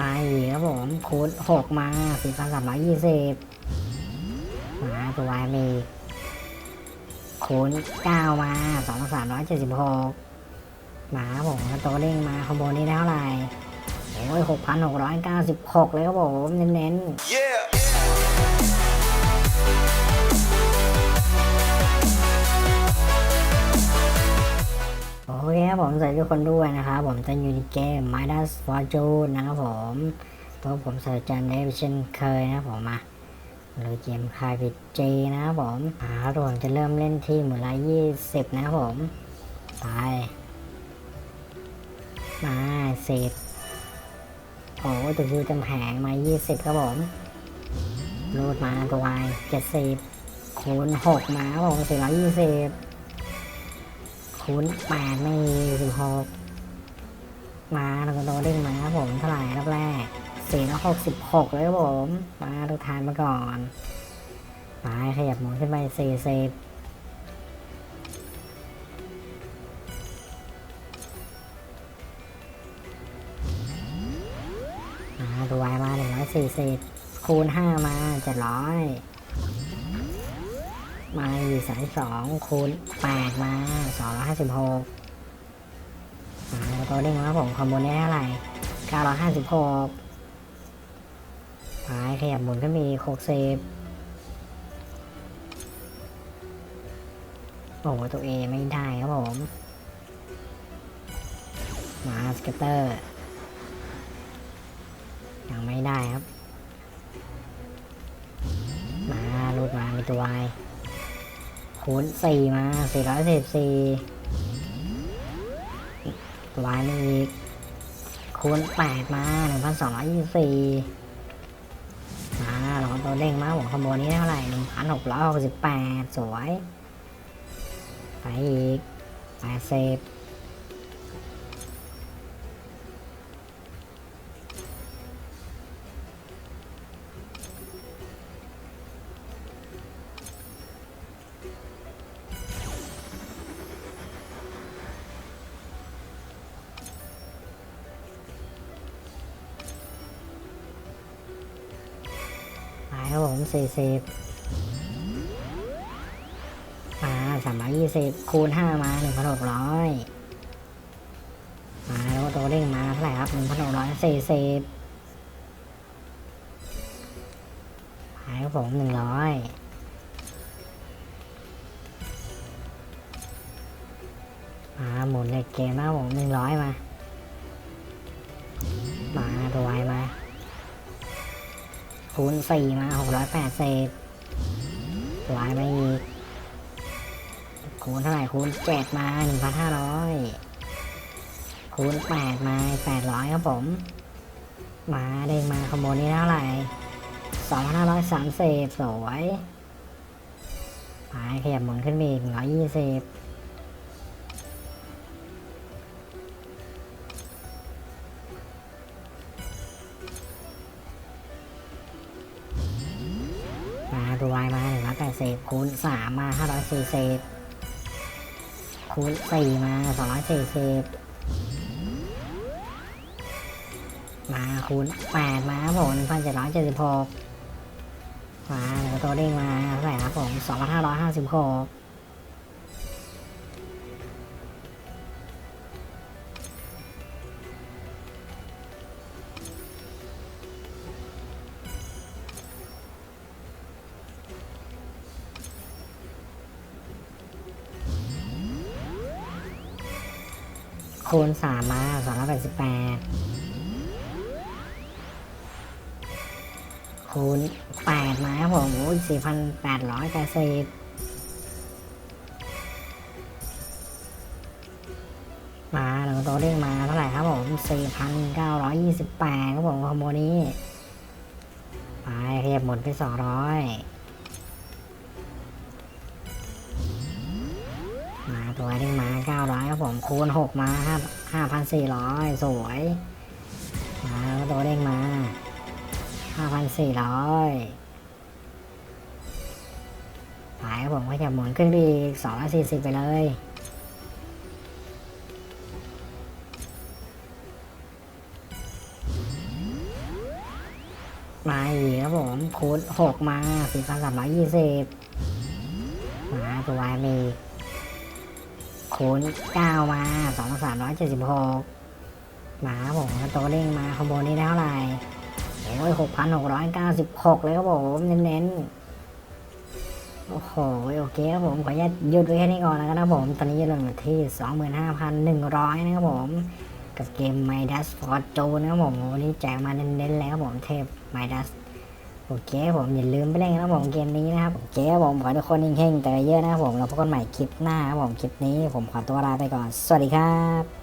มาอีกครับผมคูณหกมาสี่พันสามร้อยยี่สิบมาตัววายมีคูณเก้ามาสองพันสามร้อยเจ็ดสิบหกมาครับผมตัวเด้งมาคอมโบนี้ได้เท่าไหร่โอ้ยหกพันหกร้อยเก้าสิบหกเลยครับผมเน้นๆ ผมสวัสดีทุกคนด้วยนะครับผมจะอยู่ในเกม Midas Fortune นะครับผมตัวผมเสิร์ชจันได้เช่นเคยนะผมมาเลยเกมคายพิจีนะครับผมอ่าครับผมจะเริ่มเล่นที่หมื่ละยี่สิบนะครับผมไปมาสิบโอ้ตัวคิวจำแผงมายี่สิบครับผมรูดมาตัววายเจ็ดสิบคูณหกมาครับผมสี่ร้อยยี่สิบ คูณแปดไม่มีสิบหกมาแล้วก็โดเด้งมาครับผมเท่าไหร่รอบแรกสี่ร้อยหกสิบหกเลยครับผม มาดูทานมาก่อนไปขยับหมุนขึ้นไปสี่สิบมาดูวายมาหนึ่งร้อยสี่สิบคูณห้ามาเจ็ดร้อย มาอีสายสองคูณแปดมาสองร้อยห้าสิบหกมาตัวเด้งครับผมคอมโบนี้เท่าไหร่เก้าร้อยห้าสิบหกไปขยับหมุนก็มีหกสิบโอ้โหตัวเอไม่ได้ครับผม มาสเกตเตอร์ยังไม่ได้ครับ มาลูดมามีตัววาย คูณสี่มาสี่ร้อยสิบสี่วายนี่อีกคูณแปดมาหนึ่งพันสองร้อยยี่สิบสี่มาเราตัวเด้งมาผมคอมโบนี้เท่าไหร่หนึ่งพันหกร้อยหกสิบแปดสวย ไปอีกแปดสิบ ครับผมสี่สิบมาสามร้อยยี่สิบคูณห้ามาหนึ่งพันหกร้อยมาแล้วตัวเด้งมาเท่าไหร่ครับหนึ่งพันหกร้อยสี่สิบไปครับผมหนึ่งร้อยมาหมุนเลขเกมนะผมหนึ่งร้อยมา มาตัวไวมา คูณสี่มาหกร้อยแปดสิบวายมาอีก คูณเท่าไหร่คูณเจ็ดมาหนึ่งพันห้าร้อยคูณแปดมาแปดร้อยครับผม มาเด้งมาขโมยนี้เท่าไหร่สองพันห้าร้อยสามสิบสวยไปขยับหมุนขึ้นไปอีกร้อยยี่สิบ ดูวายมาหนึ่งร้อยแปดสิบคูณสามมาห้าร้อยสี่สิบคูณสี่มาสองร้อยสี่สิบมาคูณแปดมาผมหนึ่งพันเจ็ดร้อยเจ็ดสิบหกมาเดี๋ยวตัวเด้งมาเท่าไหร่ครับผมสองพันห้าร้อยห้าสิบหก คูณสามมาสองร้อยแปดสิบแปดคูณแปดมาครับผมโอ้ยสี่พันแปดร้อยแปดสิบมาหนึ่งตัวเด้งมาเท่าไหร่ครับผมสี่พันเก้าร้อยยี่สิบแปดครับผมคอมโบนี้ ไปขยับหมดไปสองร้อย ตัวเด้งมาเก้าร้อยครับผม คูณหกมาห้าห้าพันสี่ร้อยสวย มาแล้วตัวเด้งมาห้าพันสี่ร้อยครับผมขยับหมุนขึ้นไปอีกสองร้อยสี่สิบไปเลยมาอีกครับผมคูณหกมาสี่พันสามร้อยยี่สิบมาตัวมี คูณเก้ามาสองสามร้อยเจ็ดสิบหกมาครับผมสโตเด้งมาคอมโบนี้ได้เท่าไหร่โอ้ยหกพันหกร้อยเก้าสิบหกเลยครับผมเน้นๆ โอ้โหโอเคครับผม ขออนุญาตหยุดไว้แค่นี้ก่อนนะครับผม ตอนนี้ยอดลงอยู่ที่25,100นะครับผม กับเกม Midas Fortune นะครับผม วันนี้แจกมาเน้นๆแล้วครับผมเทพ Midas โอเคผมอย่าลืมไปเล่นนะครับผมเกมนี้นะครับโอเคผมขอทุกคนเฮงๆแต่เยอะนะครับผมเราพบกันใหม่คลิปหน้าครับผมคลิปนี้ผมขอตัวลาไปก่อน สวัสดีครับ